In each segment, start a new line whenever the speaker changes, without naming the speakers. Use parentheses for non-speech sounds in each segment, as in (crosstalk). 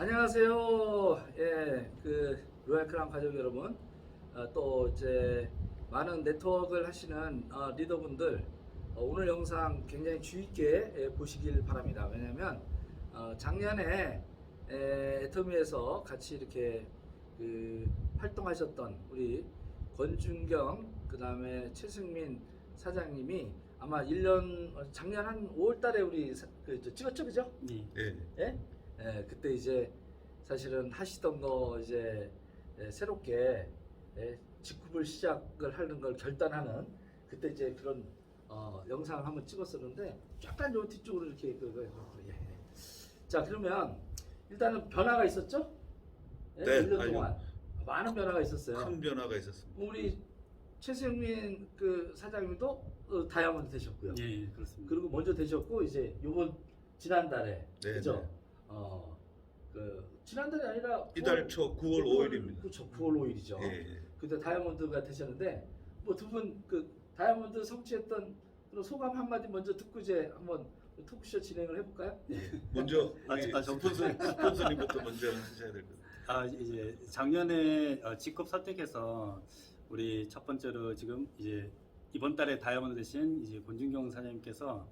안녕하세요. 예, 그 로얄 크라운 가족 여러분, 어, 또 이제 많은 네트워크를 하시는 어, 리더분들 어, 오늘 영상 굉장히 주의 있게 예, 보시길 바랍니다. 왜냐하면 어, 작년에 에, 애터미에서 같이 이렇게 그 활동하셨던 우리 권준경 그 다음에 최승민 사장님이 아마 1년 어, 작년 한 5월달에 우리 사- 그, 저 찍었죠, 그죠?
네.
예.
예? 예, 그때 이제 사실은 하시던 거 이제 예, 새롭게 예, 직급을 시작을 하는 걸 결단하는 그때 이제 그런 어, 영상을 한번 찍었었는데 약간 요 뒤쪽으로 이렇게 그, 그, 그, 예, 예. 자 그러면 일단은 변화가 있었죠? 예,
네,
1년
아주
동안 많은 변화가 있었어요.
큰 변화가 있었습니다.
우리 최승민 그 사장님도 어, 다이아몬드 되셨고요.
예, 예, 그렇습니다.
그리고 먼저 되셨고 이제 요번 지난달에
네,
그죠?
네.
어, 그 지난달이 아니라
이달 초 9월 5일입니다.
그렇죠. 9월 5일이죠.
예, 예.
그때 다이아몬드가 되셨는데 뭐 두 분 그 다이아몬드 성취했던 그런 소감 한마디 먼저 듣고 이제 한번 토크쇼 진행을 해볼까요?
예. 먼저
아,
우리
아, 저-
스폰서 스폰서님부터 (laughs) 먼저 하셔야 될 것 같아요.
아, 이제 작년에 어, 직급 선택해서 우리 첫 번째로 지금 이제 이번 달에 다이아몬드 되신 이제 권준경 사장님께서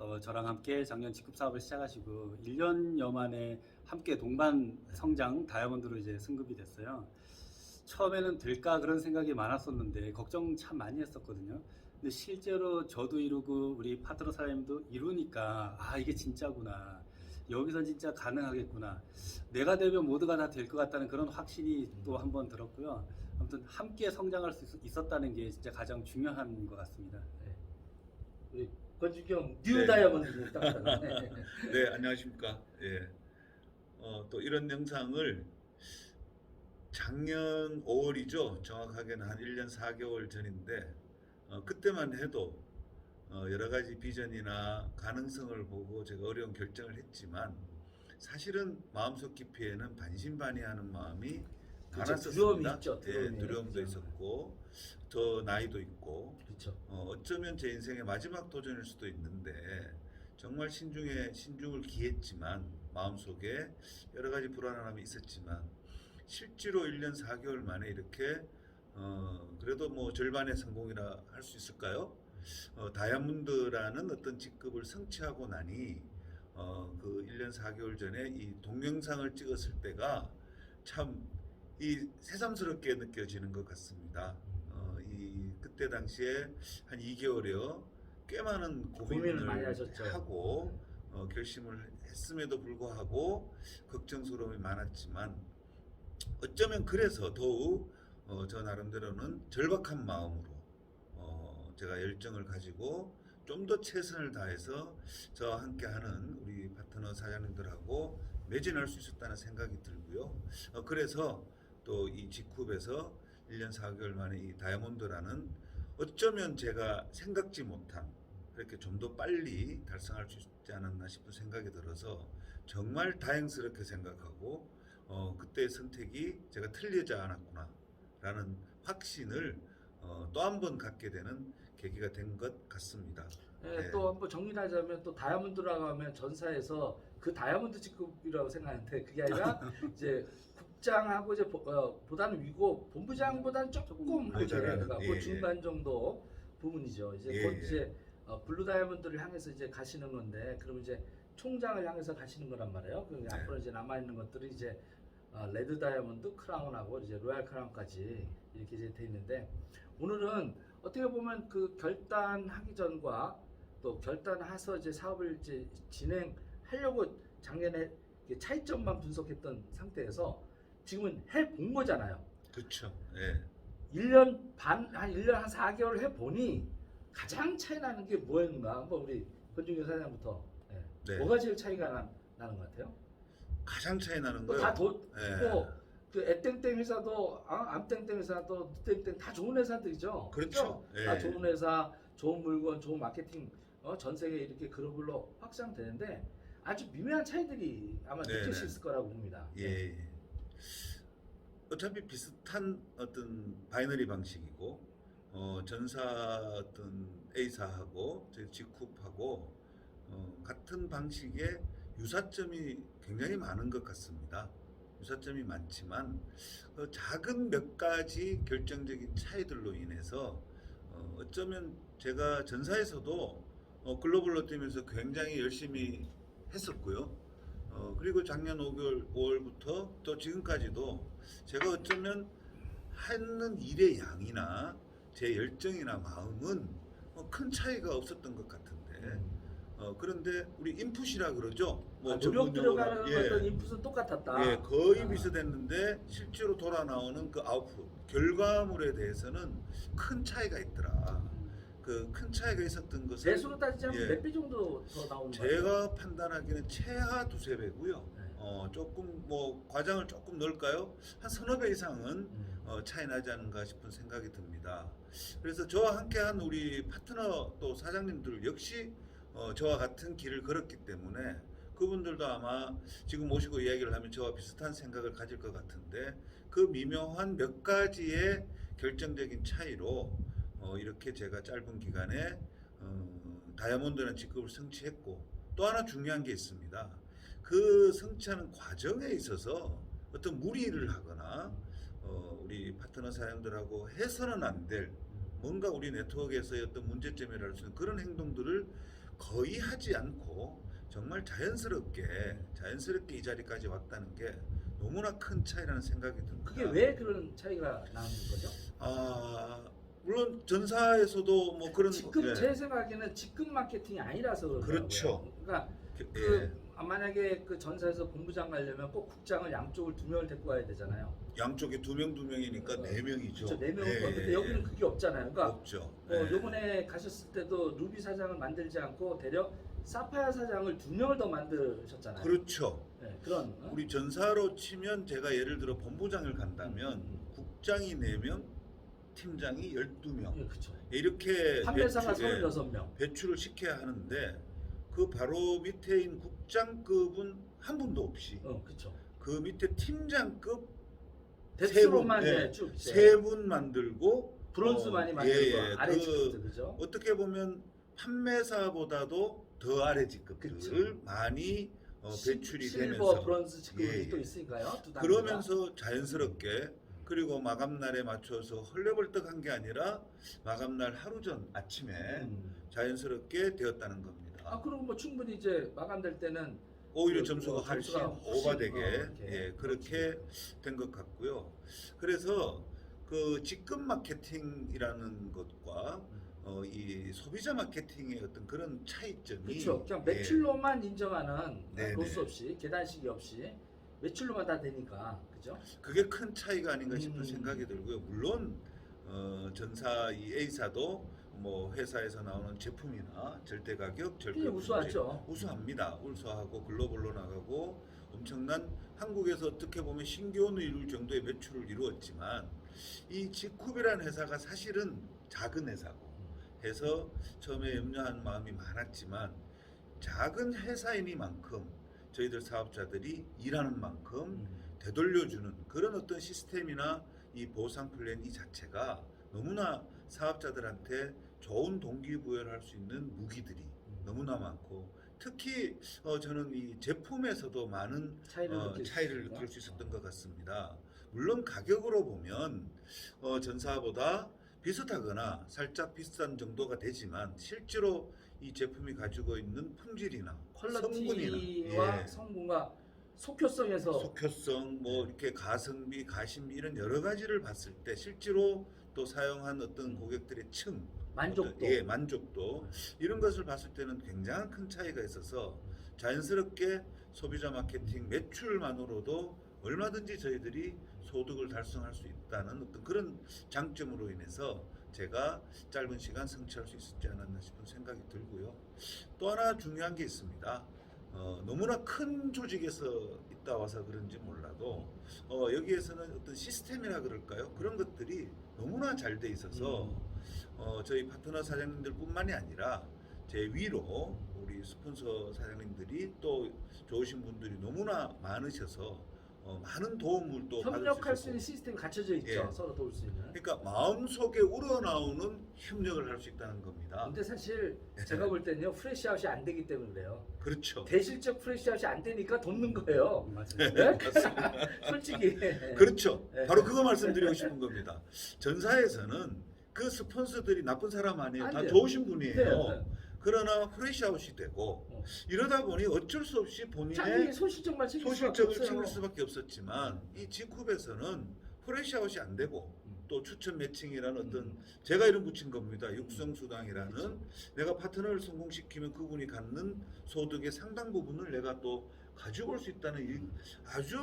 어, 저랑 함께 작년 직급 사업을 시작하시고 1년여 만에 함께 동반 성장 다이아몬드로 이제 승급이 됐어요. 처음에는 될까 그런 생각이 많았었는데 걱정 참 많이 했었거든요. 근데 실제로 저도 이루고 우리 파트너 사장님도 이루니까 아 이게 진짜구나. 여기서 진짜 가능하겠구나. 내가 되면 모두가 다 될 것 같다는 그런 확신이 또 한 번 들었고요. 아무튼 함께 성장할 수 있- 있었다는 게 진짜 가장 중요한 것 같습니다.
우 리 권주경 뉴
네.
다이아몬드 딱 (laughs) 네.
네, 안녕하십니까. 예. 어, 또 이런 영상을 작년 5월이죠. 정확하게는 한 1년 4개월 전인데 어, 그때만 해도 어, 여러 가지 비전이나 가능성을 보고 제가 어려운 결정을 했지만 사실은 마음속 깊이에는 반신반의하는 마음이. 많았었습니다.
두려움이 있죠,
예,
두려움이.
두려움도
그렇죠.
있었고 더 나이도 있고
그렇죠.
어, 어쩌면 제 인생의 마지막 도전일 수도 있는데 정말 신중에 신중을 기했지만 마음속에 여러 가지 불안함이 있었지만 실제로 1년 4개월 만에 이렇게 어, 그래도 뭐 절반의 성공이라 할 수 있을까요? 어, 다이아몬드라는 어떤 직급을 성취하고 나니 어, 그 1년 4개월 전에 이 동영상을 찍었을 때가 참 이 새삼스럽게 느껴지는 것 같습니다. 그때 당시에 한 2개월여 꽤 많은 고민을,
고민을.
하고 어, 결심을 했음에도 불구하고 걱정스러움이 많았지만 어쩌면 그래서 더욱 어, 저 나름대로는 절박한 마음으로 어, 제가 열정을 가지고 좀 더 최선을 다해서 저와 함께하는 우리 파트너 사장님들하고 매진할 수 있었다는 생각이 들고요. 어, 그래서 또 이 직후에서 1년 4개월 만에 이 다이아몬드라는 어쩌면 제가 생각지 못한 이렇게 좀 더 빨리 달성할 수 있지 않았나 싶은 생각이 들어서 정말 다행스럽게 생각하고 어, 그때의 선택이 제가 틀리지 않았구나라는 확신을 어, 또 한 번 갖게 되는 계기가 된 것 같습니다.
예,
네.
또 한번 정리하자면 또 다이아몬드라고 하면 전사에서 그 다이아몬드 직급이라고 생각하는데 그게 아니라 (laughs) 이제 국장하고 이제 보, 어, 보다는 위고 본부장보다는 조금 이렇게
모자라는,
그
예, 예.
중간 정도 부분이죠. 이제
예,
곧
예.
이제 어, 블루 다이아몬드를 향해서 이제 가시는 건데 그럼 이제 총장을 향해서 가시는 거란 말이에요. 그럼
네.
앞으로 이제 남아 있는 것들이 이제 어, 레드 다이아몬드, 크라운하고 이제 로얄 크라운까지 이렇게 이제 돼 있는데 오늘은 어떻게 보면 그 결단하기 전과 또 결단해서 이제 사업을 이제 진행하려고 작년에 차이점만 분석했던 상태에서 지금은 해본 거잖아요.
그렇죠. 예.
1년 반, 한 1년 한 4개월 해 보니 가장 차이 나는 게 뭐였는가? 한번 우리 권중규 사장부터 예.
네.
뭐가 제일 차이가 나, 나는 것 같아요?
가장 차이 나는 거요.
뭐다 도,
예.
뭐, 그 애땡땡 회사도 아, 암땡땡 회사도 누땡땡 다 좋은 회사들이죠.
그렇죠. 예.
다 좋은 회사, 좋은 물건, 좋은 마케팅 어, 전 세계 이렇게 글로벌로 확장되는데 아주 미묘한 차이들이 아마
네네.
느낄 수 있을 거라고 봅니다.
예. 예. 어차피 비슷한 어떤 바이너리 방식이고 어, 전사 어떤 A사하고 직kup하고 어, 같은 방식의 유사점이 굉장히 많은 것 같습니다. 유사점이 많지만 그 작은 몇 가지 결정적인 차이들로 인해서 어, 어쩌면 제가 전사에서도 어, 글로벌로 뛰면서 굉장히 열심히 했었고요. 어, 그리고 작년 5개월, 5월부터 또 지금까지도 제가 어쩌면 하는 일의 양이나 제 열정이나 마음은 어, 큰 차이가 없었던 것 같은데 어, 그런데 우리 인풋이라 그러죠.
아, 노력. 들어가는
예.
어떤 인풋은 똑같았다.
예, 거의
아.
비슷했는데 실제로 돌아 나오는 그 아웃풋 결과물에 대해서는 큰 차이가 있더라. 그 큰 차이가 있었던 것을
매수로 따지자면
예.
몇 배 정도 더 나오는 거예요?
제가 판단하기는 최하 두세 배고요.
네.
어, 조금 뭐 과장을 조금 넣을까요? 한 서너 배 이상은
음.
어, 차이 나지 않은가 싶은 생각이 듭니다. 그래서 저와 함께한 우리 파트너 또 사장님들 역시 어, 저와 같은 길을 걸었기 때문에 그분들도 아마 지금 모시고 이야기를 하면 저와 비슷한 생각을 가질 것 같은데 그 미묘한 몇 가지의 결정적인 차이로 어, 이렇게 제가 짧은 기간에 어, 다이아몬드라는 직급을 성취했고 또 하나 중요한 게 있습니다. 그 성취하는 과정에 있어서 어떤 무리를 하거나 어, 우리 파트너 사장들하고 해서는 안 될 뭔가 우리 네트워크에서의 어떤 문제점이랄 수 있는 그런 행동들을 거의 하지 않고 정말 자연스럽게 자연스럽게 이 자리까지 왔다는 게 너무나 큰 차이라는 생각이 듭니다.
그게 왜 그런 차이가 나는 거죠?
아 물론 전사에서도 뭐 그런
직급
예.
제 생각에는 직급 마케팅이 아니라서.
그렇죠.
그러니까
그-
그
예.
아, 만약에 그 전사에서 본부장 가려면 꼭 국장을 양쪽을 두 명을 데리고 가야 되잖아요.
양쪽에 두 명 두 명이니까
어,
네 명이죠.
그렇죠. 네 명.
예,
근데
예,
여기는
예.
그게 없잖아요. 그러니까
없죠.
어,
예.
요번에 가셨을 때도 루비 사장을 만들지 않고 대략 사파야 사장을 두 명을 더 만드셨잖아요.
그렇죠.
네, 그런 어?
우리 전사로 치면 제가 예를 들어 본부장을 간다면
음.
국장이 4명, 팀장이 12명
예, 그렇죠.
이렇게
판매사가
배출, 예,
36명.
배출을 시켜야 하는데 그 바로 밑에인 국장급은 한 분도 없이
어, 그렇죠.
그 밑에 팀장급
대수로만
세 분,
예,
예,
쭉 이제
세 분 만들고
브론즈
어,
많이
예,
만들고
예,
아래
그
직급들 그죠?
어떻게 보면 판매사보다도 더 아래 직급들을
그쵸.
많이 어,
실-
배출이
실버,
되면서
브론즈 직급이
예, 예.
또 있으니까요. 두 단계가.
그러면서 자연스럽게 그리고 마감날에 맞춰서 헐레벌떡한 게 아니라 마감날 하루 전 아침에
음.
자연스럽게 되었다는 겁니다.
아 그리고 뭐 충분히 이제 마감될 때는
오히려
그,
점수가
어,
훨씬
점수가 훨씬,
오버되게
어,
예, 그렇게 된 것 같고요. 그래서 그 직급 마케팅이라는 것과 어, 이 소비자 마케팅의 어떤 그런 차이점이
그렇죠. 그냥
예,
매출로만 인정하는
네,
로스
네.
없이 계단식이 없이 매출로만 다 되니까 그죠?
그게 큰 차이가 아닌가 싶은
음.
생각이 들고요. 물론 어, 전사 이 A사도 뭐 회사에서 나오는 제품이나 절대 가격, 절대
우수하죠.
우수합니다. 우수하고 글로벌로 나가고 엄청난 한국에서 어떻게 보면 신기원을 이룰 정도의 매출을 이루었지만 이 지쿱이라는 회사가 사실은 작은 회사고 해서 처음에 염려한 마음이 많았지만 작은 회사이니만큼 저희들 사업자들이 일하는 만큼
음.
되돌려주는 그런 어떤 시스템이나 이 보상 플랜 이 자체가 너무나 사업자들한테 좋은 동기부여를 할 수 있는 무기들이 너무나 많고 특히 어, 저는 이 제품에서도 많은
차이를
어,
느낄 수
차이를
있습니다.
느낄 수 있었던 것 같습니다. 물론 가격으로 보면 어, 전사보다 비슷하거나 살짝 비싼 정도가 되지만 실제로 이 제품이 가지고 있는 품질이나
퀄리티와
성분이나 예,
성분과 속효성에서
속효성, 뭐 이렇게 가성비, 가심비 이런 여러 가지를 봤을 때 실제로 또 사용한 어떤 고객들의 층,
만족도.
어떤, 예, 만족도 이런 것을 봤을 때는 굉장한 큰 차이가 있어서 자연스럽게 소비자 마케팅 매출만으로도 얼마든지 저희들이 소득을 달성할 수 있다는 어떤 그런 장점으로 인해서 제가 짧은 시간 성취할 수 있었지 않았나 싶은 생각이 들고요. 또 하나 중요한 게 있습니다. 어, 너무나 큰 조직에서 있다 와서 그런지 몰라도 어, 여기에서는 어떤 시스템이라 그럴까요? 그런 것들이 너무나 잘 돼 있어서
음.
어, 저희 파트너 사장님들뿐만이 아니라 제 위로 우리 스폰서 사장님들이 또 좋으신 분들이 너무나 많으셔서 어, 많은 도움을 또
협력할
수
있는 시스템이 갖춰져 있죠.
예.
서로 도울 수 있는.
그러니까 마음속에 우러나오는 협력을 할 수 있다는 겁니다.
근데 사실 제가 볼 때는요 프레시아웃이 안 되기 때문에 그래요.
그렇죠.
대실적 프레시아웃이 안 되니까 돕는 거예요.
맞아요.
네?
맞습니다. (laughs) (laughs)
솔직히.
그렇죠.
네.
바로 그거 말씀드리고 싶은 겁니다. 전사에서는 그 스폰서들이 나쁜 사람 아니에요. 다. 좋으신 분이에요.
네, 네.
그러나 프레시아웃이 되고
어.
이러다 보니 어쩔 수 없이 본인의
자기 소실적만 챙길 수밖에
소실적을. 챙길 수밖에 없었지만 이 G컵에서는 프레시아웃이 안 되고
음.
또 추천 매칭이라는 어떤
음.
제가 이름 붙인 겁니다. 육성수당이라는
그렇죠.
내가 파트너를 성공시키면 그분이 갖는 소득의 상당 부분을 내가 또 가지고 올 수 있다는 이 아주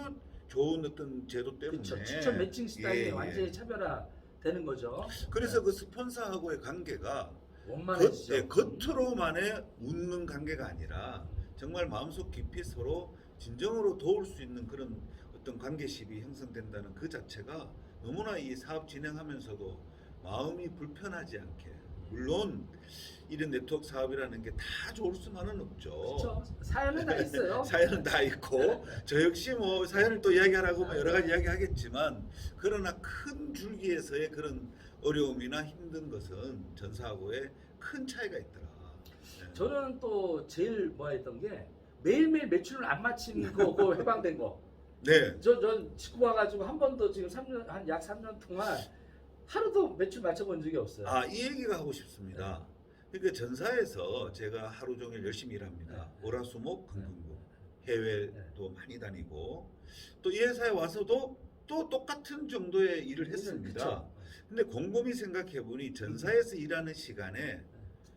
좋은 어떤 제도 때문에
그렇죠. 추천 매칭 시스템이
예, 예.
완전히 차별화 되는 거죠.
그래서 그 스폰서하고의 관계가. 겉, 예, 겉으로만의 웃는 관계가 아니라 정말 마음속 깊이 서로 진정으로 도울 수 있는 그런 어떤 관계십이 형성된다는 그 자체가 너무나 이 사업 진행하면서도 마음이 불편하지 않게 물론 이런 네트워크 사업이라는 게 다 좋을 수만은 없죠.
그렇죠. 사연은 다 있어요. (laughs)
사연은 다 있고 저 역시 뭐 사연을 또 이야기하라고 하면 여러 가지 이야기하겠지만 그러나 큰 줄기에서의 그런 어려움이나 힘든 것은 전사하고의 큰 차이가 있더라. 네.
저는 또 제일 뭐 했던 게 매일매일 매출을 안 맞추는 거고 (laughs) 해방된 거.
네.
저, 전 직구 와가지고 한 번도 지금 3년, 한 약 3년 동안 하루도 매출 맞춰본 적이 없어요.
아, 이 얘기가 하고 싶습니다. 그러니까 전사에서 제가 하루 종일 열심히 일합니다.
네.
월화수목
네.
금금고 해외도 많이 다니고 또 이 회사에 와서도 또 똑같은 정도의 일을 했습니다.
그쵸?
근데 곰곰이 생각해 보니 전사에서 일하는 시간에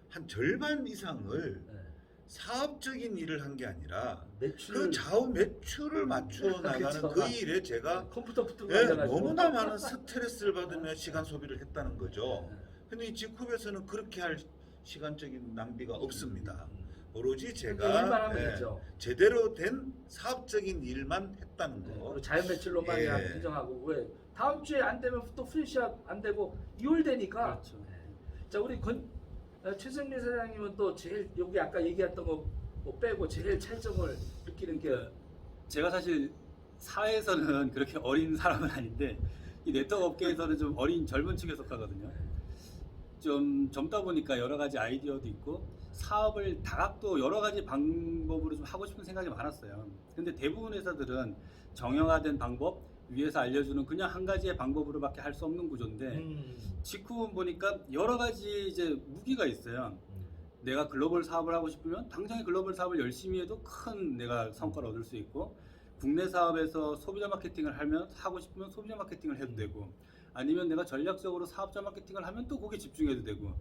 한 절반 이상을
네.
사업적인 일을 한 게 아니라
매출
그 좌우 매출을 맞추어 나가는.
그
일에 제가
컴퓨터 붙들고
예, 너무나 많은 스트레스를 받으며 시간 소비를 했다는 거죠. 근데 이 직업에서는 그렇게 할 시간적인 낭비가 없습니다. 오로지 제가 예. 제대로 된 사업적인 일만 했다는
네,
거.
자연 매출로만
예.
인정하고 왜 다음 주에 안 되면 또 프리시합 안 되고 2월 되니까
그렇죠.
자 우리 건 어, 최승민 사장님은 또 제일 여기 아까 얘기했던 거 뭐 빼고 제일 차이점을 느끼는 게
제가 사실 사회에서는 (laughs) 그렇게 어린 사람은 아닌데 이 네트워크 업계에서는 좀 어린 젊은 층에 속하거든요. 좀 젊다 보니까 여러 가지 아이디어도 있고 사업을 다각도 여러 가지 방법으로 좀 하고 싶은 생각이 많았어요. 근데 대부분 회사들은 정형화된 방법 위에서 알려주는 그냥 한 가지의 방법으로밖에 할 수 없는 구조인데
음,
직후분 보니까 여러 가지 이제 무기가 있어요. 내가 글로벌 사업을 하고 싶으면 당장에 글로벌 사업을 열심히 해도 큰 내가 성과를 얻을 수 있고 국내 사업에서 소비자 마케팅을 하면 하고 싶으면 소비자 마케팅을 해도 되고 아니면 내가 전략적으로 사업자 마케팅을 하면 또 거기에 집중해도 되고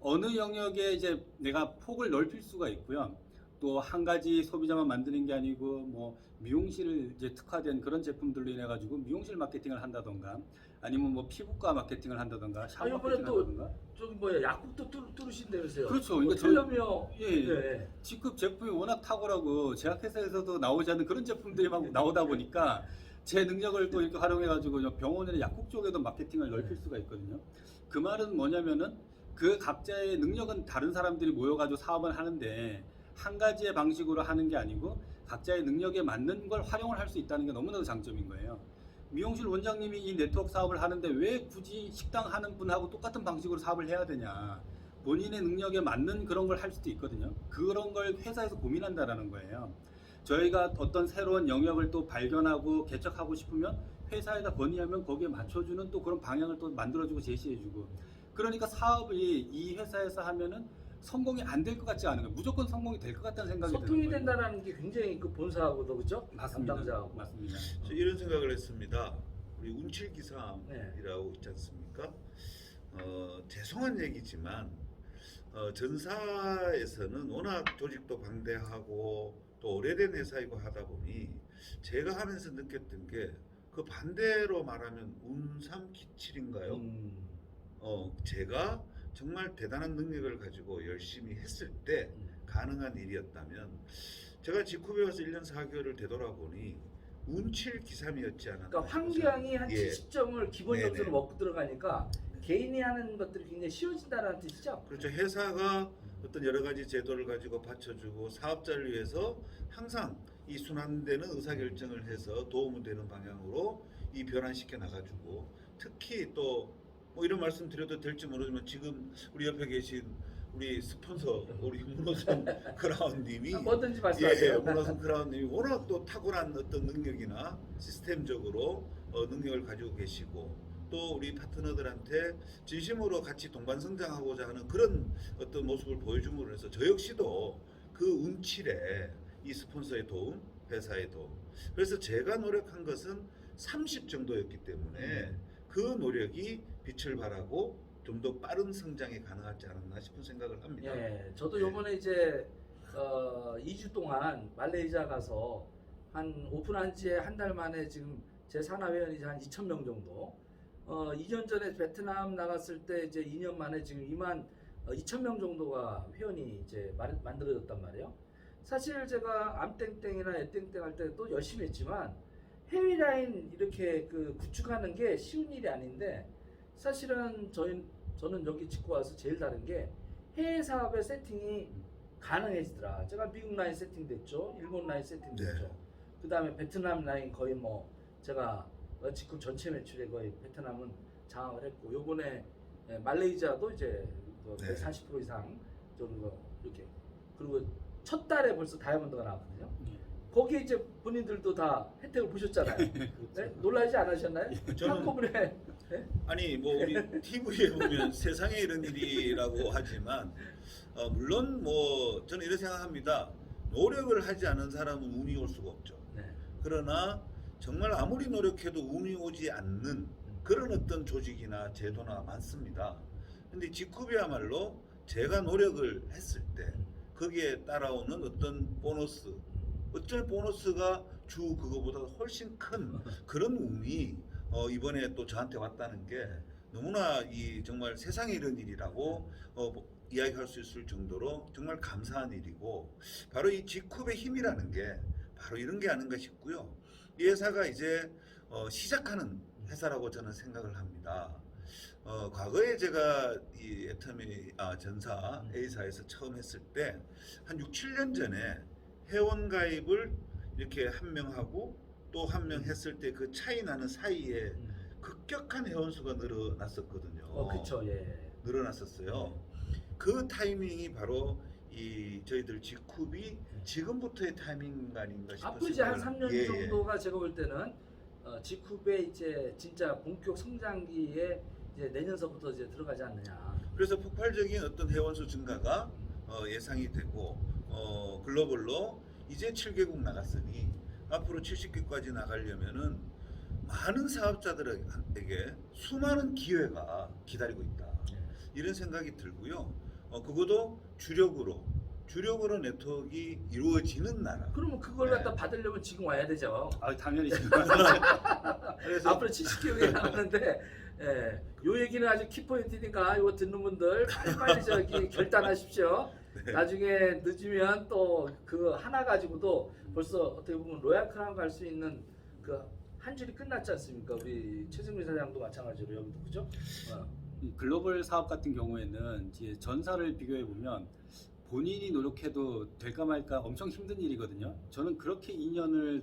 어느 영역에 이제 내가 폭을 넓힐 수가 있고요. 또 한 가지 소비자만 만드는 게 아니고 뭐 미용실 이제 특화된 그런 제품들로 인해 가지고 미용실 마케팅을 한다던가 아니면 뭐 피부과 마케팅을 한다던가 샤워
아, 이번에
마케팅을
또
한다던가
저기 뭐야 약국도 뚫, 뚫으신다면서요?
그렇죠.
뭐
그러니까 저-
텔레미어
예, 예.
네.
직급 제품이 워낙 탁월하고 제약회사에서도 나오지 않는 그런 제품들이 막 나오다 보니까 제 능력을 또 이렇게 활용해 가지고 병원이나 약국 쪽에도 마케팅을 넓힐 수가 있거든요. 그 말은 뭐냐면은 그 각자의 능력은 다른 사람들이 모여 가지고 사업을 하는데 한 가지의 방식으로 하는 게 아니고 각자의 능력에 맞는 걸 활용을 할 수 있다는 게 너무나도 장점인 거예요. 미용실 원장님이 이 네트워크 사업을 하는데 왜 굳이 식당 하는 분하고 똑같은 방식으로 사업을 해야 되냐. 본인의 능력에 맞는 그런 걸 할 수도 있거든요. 그런 걸 회사에서 고민한다라는 거예요. 저희가 어떤 새로운 영역을 또 발견하고 개척하고 싶으면 회사에다 건의하면 거기에 맞춰주는 또 그런 방향을 또 만들어주고 제시해주고 그러니까 사업이 이 회사에서 하면은 성공이 안 될 것 같지 않은 거예요. 무조건 성공이 될 것 같다는 생각이
소통이
드는 거예요.
된다는 게 굉장히 그 본사하고도 그죠?
맞습니다.
담당자하고
맞습니다.
저 이런 생각을 했습니다. 우리 운칠기삼이라고
네.
있지 않습니까? 어, 죄송한 얘기지만 어, 전사에서는 워낙 조직도 방대하고 또 오래된 회사이고 하다 보니 제가 하면서 느꼈던 게 그 반대로 말하면 운삼기칠인가요?
음,
어, 제가 정말 대단한 능력을 가지고 열심히 했을 때
음.
가능한 일이었다면 제가 직후에 와서 1년 4개월을 되돌아보니 운칠 기삼이었지 않았나
그러니까. 환경이 한
예.
70점을 기본
네네.
점수로 먹고 들어가니까 개인이 하는 것들이 굉장히 쉬워진다는 뜻이죠?
그렇죠. 회사가 어떤 여러 가지 제도를 가지고 받쳐주고 사업자를 위해서 항상 이 순환되는 의사결정을 해서 도움이 되는 방향으로 이 변환시켜 나가지고 특히 또 뭐 이런 말씀 드려도 될지 모르지만 지금 우리 옆에 계신 우리 스폰서 우리 문호선 (laughs) 크라운님이
뭐든지
예,
말씀하세요.
문호선 크라운님이 워낙 또 탁월한 어떤 능력이나 시스템적으로 어, 능력을 가지고 계시고 또 우리 파트너들한테 진심으로 같이 동반 성장하고자 하는 그런 어떤 모습을 보여줌으로 해서 저 역시도 그 운칠에 이 스폰서의 도움, 회사의 도움. 그래서 제가 노력한 것은 30 정도였기 때문에 그 노력이 빛을 발하고 좀 더 빠른 성장이 가능하지 않았나 싶은 생각을 합니다.
예, 저도
예.
요번에 이제 어, 2주 동안 말레이시아 가서 한 오픈한 지한달 만에 지금 제 산하 회원이 한 2천 명 정도. 어, 2년 전에 베트남 나갔을 때 이제 2년 만에 지금 2만 어, 2천 명 정도가 회원이 이제 마- 만들어졌단 말이에요. 사실 제가 암땡땡이나 애땡땡 할 때도 열심히 했지만 해외 라인 이렇게 그 구축하는 게 쉬운 일이 아닌데 사실은 저희 저는 여기 짓고 와서 제일 다른 게 해외 사업의 세팅이 가능해지더라. 제가 미국 라인 세팅됐죠, 일본 라인 세팅됐죠.
네.
그 다음에 베트남 라인 거의 뭐 제가 어, 지금 전체 매출에 거의 베트남은 장악을 했고 요번에 예, 말레이시아도 이제 그
네.
140% 이상 정도 이렇게 그리고 첫 달에 벌써 다이아몬드가 나왔거든요.
예.
거기에 이제 본인들도 다 혜택을 보셨잖아요. (laughs) 네? 놀라지 않으셨나요?
저는-
한꺼번에
아니 뭐 우리 TV에 보면 (laughs) 세상에 이런 일이라고 하지만 어, 물론 뭐 저는 이렇게 생각합니다. 노력을 하지 않은 사람은 운이 올 수가 없죠.
네.
그러나 정말 아무리 노력해도 운이 오지 않는 그런 어떤 조직이나 제도나 많습니다. 근데 지쿠비야말로 제가 노력을 했을 때 거기에 따라오는 어떤 보너스, 어쩔 보너스가 주 그거보다 훨씬 큰 (laughs) 그런 운이 어, 이번에 또 저한테 왔다는 게 너무나 이 정말 세상에 이런 일이라고 어, 뭐 이야기할 수 있을 정도로 정말 감사한 일이고 바로 이 지쿱의 힘이라는 게 바로 이런 게 아닌가 싶고요. 이 회사가 이제 어, 시작하는 회사라고 저는 생각을 합니다. 어, 과거에 제가 이 애터미 아, 전사
음.
A사에서 처음 했을 때 한 6, 7년 전에 회원 가입을 이렇게 한 명 하고 또 한 명 했을 때 그 차이 나는 사이에 급격한 회원 수가 늘어났었거든요.
어, 그쵸, 예.
늘어났었어요. 그 타이밍이 바로 이 저희들 지쿱이 지금부터의 타이밍 아닌가 싶은
앞으로 이제 한
생각을-
3년
예, 예.
정도가 제가 볼 때는 어, 지쿱의 이제 진짜 본격 성장기에 이제 내년서부터 이제 들어가지 않느냐.
그래서 폭발적인 어떤 회원수 증가가 어, 예상이 되고 어, 글로벌로 이제 7개국 나갔으니 앞으로 70개까지 나가려면은 많은 사업자들에게 수많은 기회가 기다리고 있다.
예.
이런 생각이 들고요. 어, 그것도 주력으로 주력으로 네트워크가 이루어지는 나라.
그러면 그걸
네.
갖다 받으려면 지금 와야 되죠.
아 당연히 지금 (laughs)
그래서
앞으로 70개국이 나가는데 예, 요 얘기는 아주 키포인트니까 이거 듣는 분들 빨리빨리 저기 (laughs) 결단하십시오.
네.
나중에 늦으면 또 그 하나 가지고도 벌써 어떻게 보면 로얄 크라운 갈 수 있는 그 한 줄이 끝났지 않습니까? 우리 최승민 사장도 마찬가지로 여기도 그죠? 어.
이 글로벌 사업 같은 경우에는 이제 전사를 비교해 보면 본인이 노력해도 될까 말까 엄청 힘든 일이거든요. 저는 그렇게 2년을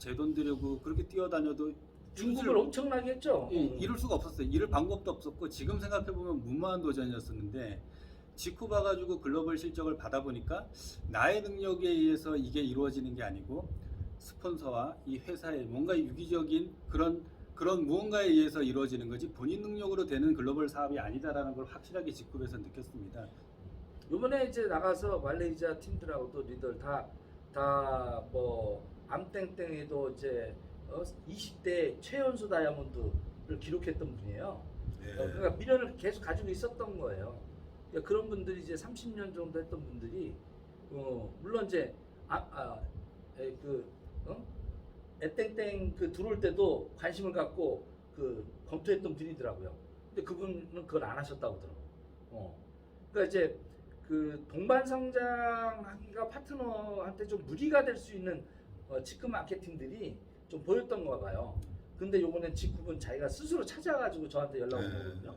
제돈 들이고 그렇게 뛰어다녀도
중국을 엄청나게 했죠.
예, 이룰 수가 없었어요. 이룰 방법도 없었고 지금 생각해 보면 무모한 도전이었었는데 지쿠 봐가지고 글로벌 실적을 받아보니까 나의 능력에 의해서 이게 이루어지는 게 아니고 스폰서와 이 회사의 뭔가 유기적인 그런 그런 무언가에 의해서 이루어지는 거지 본인 능력으로 되는 글로벌 사업이 아니다라는 걸 확실하게 지쿠에서 느꼈습니다.
요번에 이제 나가서 말레이시아 팀들하고도 리더를 다다뭐 암땡땡에도 이제 어, 20대 최연소 다이아몬드를 기록했던 분이에요.
예.
어, 그러니까 미련을 계속 가지고 있었던 거예요. 그런 분들이 이제 30년 정도 했던 분들이 어, 물론 이제 아, 아, 에, 그 어? 애땡땡 그 들어올 때도 관심을 갖고 그 검토했던 분이더라고요. 근데 그분은 그걸 안 하셨다고 하더라고. 어. 그러니까 이제 그 동반 성장하기가 파트너한테 좀 무리가 될 수 있는 어, 직급 마케팅들이 좀 보였던가 봐요. 근데 요번엔 직급은 자기가 스스로 찾아가지고 저한테 연락 온
네.
거거든요.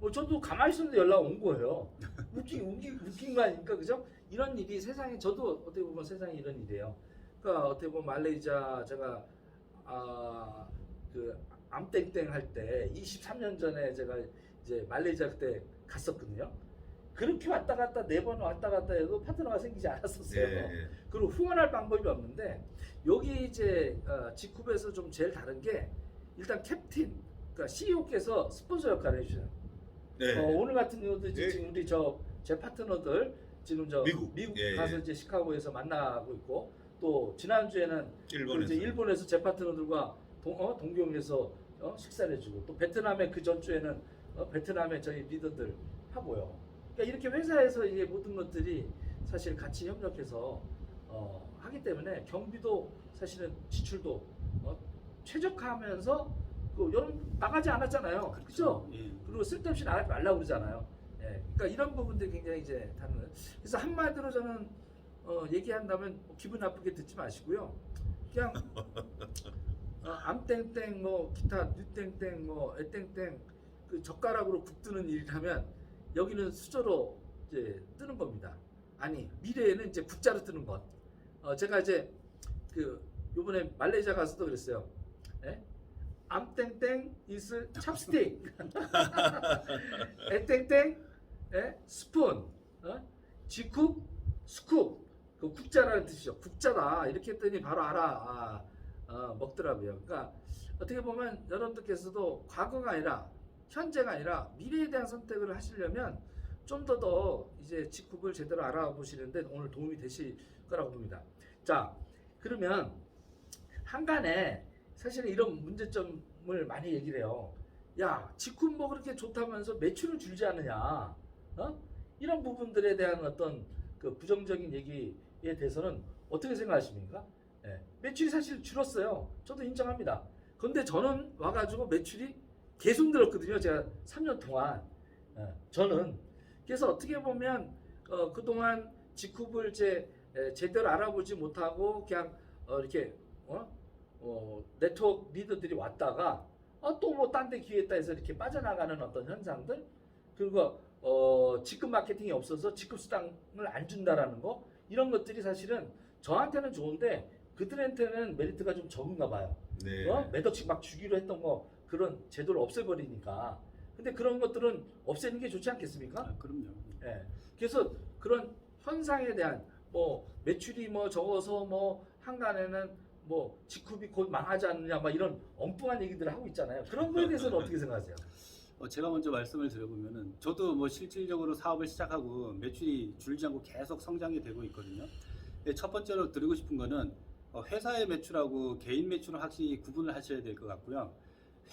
뭐 저도 가만히 있었는데 연락 온 거예요. 웃긴, 웃긴, 웃긴 거 아닙니까? 그죠? 이런 일이 세상에, 저도 어떻게 보면 세상에 이런 일이에요. 그러니까 어떻게 보면 말레이시아 제가 아그 암땡땡 할 때 23년 전에 제가 이제 말레이시아 그때 갔었거든요. 그렇게 왔다 갔다 네 번 왔다 갔다 해도 파트너가 생기지 않았었어요.
예,
그리고 후원할 방법이 없는데 여기 이제 어, 직급에서 좀 제일 다른 게 일단 캡틴, 그러니까 CEO께서 스폰서 역할을 해주셔요.
네.
어, 오늘 같은 경우도 이제
예.
지금 우리 저 제 파트너들 지금 저
미국. 예,
가서
예.
이제 시카고에서 만나고 있고 또 지난 주에는
일본에서
이제 일본에서 제 파트너들과 동, 어, 동경에서 어, 식사를 해주고 또 베트남에 그 전주에는 어, 베트남에 저희 리더들 하고요. 그러니까 이렇게 회사에서 이제 모든 것들이 사실 같이 협력해서 어, 하기 때문에 경비도 사실은 지출도 어, 최적화하면서 그 여러분 나가지 않았잖아요. 그렇죠?
예.
그리고 쓸데없이 나가지 말라고 그러잖아요. 예, 그러니까 이런 부분들이 굉장히 이제 다른. 그래서 한마디로 저는 어, 얘기한다면 뭐 기분 나쁘게 듣지 마시고요. 그냥 (laughs) 어, 암땡땡 뭐 기타 뉴땡땡 뭐 애땡땡 그 젓가락으로 국 뜨는 일이라면 여기는 수저로 이제 뜨는 겁니다. 아니 미래에는 이제 국자로 뜨는 것. 어, 제가 이제 그 요번에 말레이시아 가서도 그랬어요. 예? 암땡땡 is 찹스틱. 애땡땡 예? 스푼. 어? 지쿡 스쿱. 그 국자라는 뜻이죠. 국자다. 이렇게 했더니 바로 알아. 아, 어, 먹더라고요. 그러니까 어떻게 보면 여러분들께서도 과거가 아니라 현재가 아니라 미래에 대한 선택을 하시려면 좀 더더 이제 직급을 제대로 알아보시는데 오늘 도움이 되실 거라고 봅니다. 자, 그러면 한간에 사실은 이런 문제점을 많이 얘기를 해요. 야, 직급 뭐 그렇게 좋다면서 매출을 줄지 않느냐? 어? 이런 부분들에 대한 어떤 그 부정적인 얘기에 대해서는 어떻게 생각하십니까? 예, 매출이 사실 줄었어요. 저도 인정합니다. 그런데 저는 와가지고 매출이 계속 늘었거든요. 제가 3년 동안. 예, 저는. 그래서 어떻게 보면 어, 그동안 직급을 제, 에, 제대로 알아보지 못하고 그냥 어, 이렇게 어? 어, 네트워크 리더들이 왔다가 어, 또뭐 딴 데 기회했다 해서 이렇게 빠져나가는 어떤 현상들 그리고 어, 직급 마케팅이 없어서 직급 수당을 안 준다라는 거 이런 것들이 사실은 저한테는 좋은데 그들한테는 메리트가 좀 적은가 봐요.
네.
어? 몇 억씩 막 주기로 했던 거 그런 제도를 없애버리니까. 근데 그런 것들은 없애는 게 좋지 않겠습니까?
아, 그럼요.
예. 그래서 그런 현상에 대한 뭐 매출이 뭐 적어서 뭐 한간에는 뭐 직급이 곧 망하지 않느냐 막 이런 엉뚱한 얘기들을 하고 있잖아요. 그런 거에 대해서는 (laughs) 어떻게 생각하세요?
어, 제가 먼저 말씀을 드려보면은 저도 뭐 실질적으로 사업을 시작하고 매출이 줄지 않고 계속 성장이 되고 있거든요. 근데 첫 번째로 드리고 싶은 거는 어, 회사의 매출하고 개인 매출을 확실히 구분을 하셔야 될 것 같고요.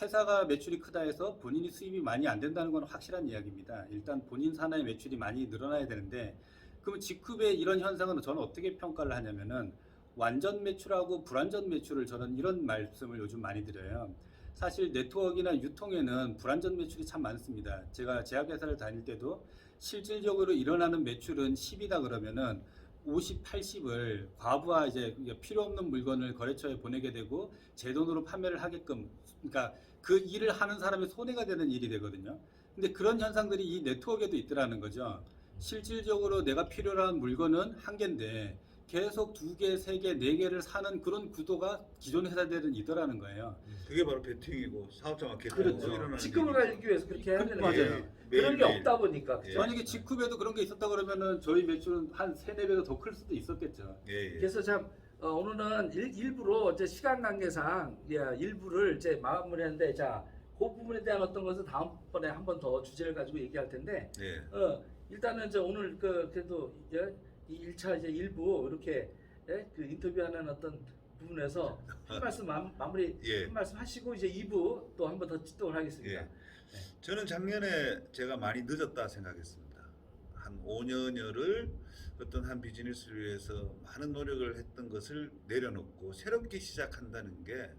회사가 매출이 크다 해서 본인이 수입이 많이 안 된다는 건 확실한 이야기입니다. 일단 본인 산하의 매출이 많이 늘어나야 되는데 그러면 직급의 이런 현상은 저는 어떻게 평가를 하냐면은 완전 매출하고 불완전 매출을 저는 이런 말씀을 요즘 많이 드려요. 사실 네트워크나 유통에는 불완전 매출이 참 많습니다. 제가 제약회사를 다닐 때도 실질적으로 일어나는 매출은 10이다 그러면은 50, 80을 과부하 이제 필요 없는 물건을 거래처에 보내게 되고 제 돈으로 판매를 하게끔 그러니까 그 일을 하는 사람이 손해가 되는 일이 되거든요. 근데 그런 현상들이 이 네트워크에도 있더라는 거죠. 실질적으로 내가 필요한 물건은 한 개인데 계속 두 개, 세 개, 네 개를 사는 그런 구도가 기존 회사들은 있더라는 거예요.
그게 바로 베팅이고 사업자 마케팅
그렇죠. 직급을 가지기 위해서 그렇게 해야 되는
맞아요.
거예요. 그런 게 없다 보니까
예.
그죠?
만약에 직급에도 그런 게 있었다 그러면은 저희 매출은 한 세네 배가 더 클 수도 있었겠죠.
예, 예.
그래서 참 어, 오늘은 일, 부러 이제 시간 관계상 예, 일부를 이제 마무리했는데 자, 그 부분에 대한 어떤 것은 다음번에 한 번 더 주제를 가지고 얘기할 텐데
예.
어, 일단은 저 오늘 그 그래도 예, 이 1차 이제 일부 이렇게 예, 그 인터뷰하는 어떤 부분에서 한 말씀 마, 마무리
예.
한 말씀 하시고 이제 2부 또 한 번 더 집동을 하겠습니다.
예. 저는 작년에 제가 많이 늦었다 생각했습니다. 한 5년여를 어떤 한 비즈니스를 위해서 많은 노력을 했던 것을 내려놓고 새롭게 시작한다는 게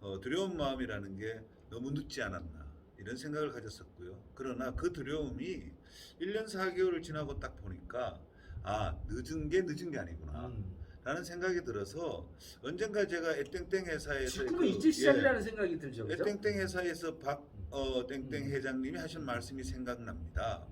어, 두려운 마음이라는 게 너무 늦지 않았나 이런 생각을 가졌었고요. 그러나 그 두려움이 1년 4개월을 지나고 딱 보니까 아 늦은 게 늦은 게 아니구나
음.
라는 생각이 들어서 언젠가 제가 애땡땡 회사에서
지금은
그-
이제
예.
시작이라는 생각이 들죠. 그죠?
땡땡 회사에서 박 어, 땡땡
음.
회장님이 하신 말씀이 생각납니다.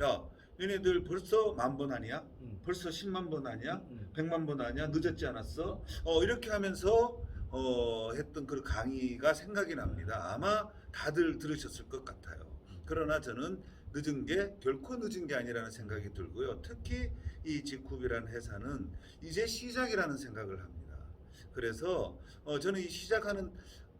야, 얘네들 벌써 만 번 아니야?
음.
벌써 10만 번 아니야?
음.
100만 번 아니야? 늦었지 않았어? 어, 이렇게 하면서 어, 했던 그 강의가 생각이 납니다. 아마 다들 들으셨을 것 같아요. 그러나 저는 늦은 게 결코 늦은 게 아니라는 생각이 들고요. 특히 이 지쿠비라는 회사는 이제 시작이라는 생각을 합니다. 그래서 어, 저는 이 시작하는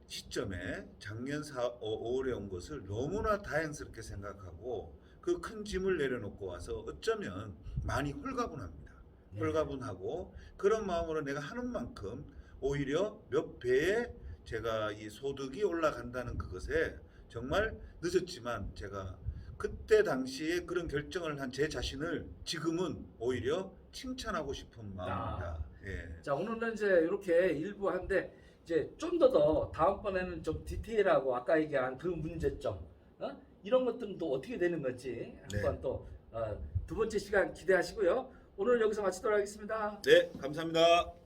시점에 작년 4, 5월에 온 것을 너무나 다행스럽게 생각하고 그 큰 짐을 내려놓고 와서 어쩌면 많이 홀가분합니다.
네.
홀가분하고 그런 마음으로 내가 하는 만큼 오히려 몇 배의 제가 이 소득이 올라간다는 그것에 정말 늦었지만 제가 그때 당시에 그런 결정을 한 제 자신을 지금은 오히려 칭찬하고 싶은 마음입니다. 예.
자 오늘은 이제 이렇게 일부 한데 이제 좀 더 더 다음번에는 좀 디테일하고 아까 얘기한 그 문제점 어? 이런 것들은 또 어떻게 되는 건지 한번
네.
또 어, 두 번째 시간 기대하시고요. 오늘 여기서 마치도록 하겠습니다.
네, 감사합니다.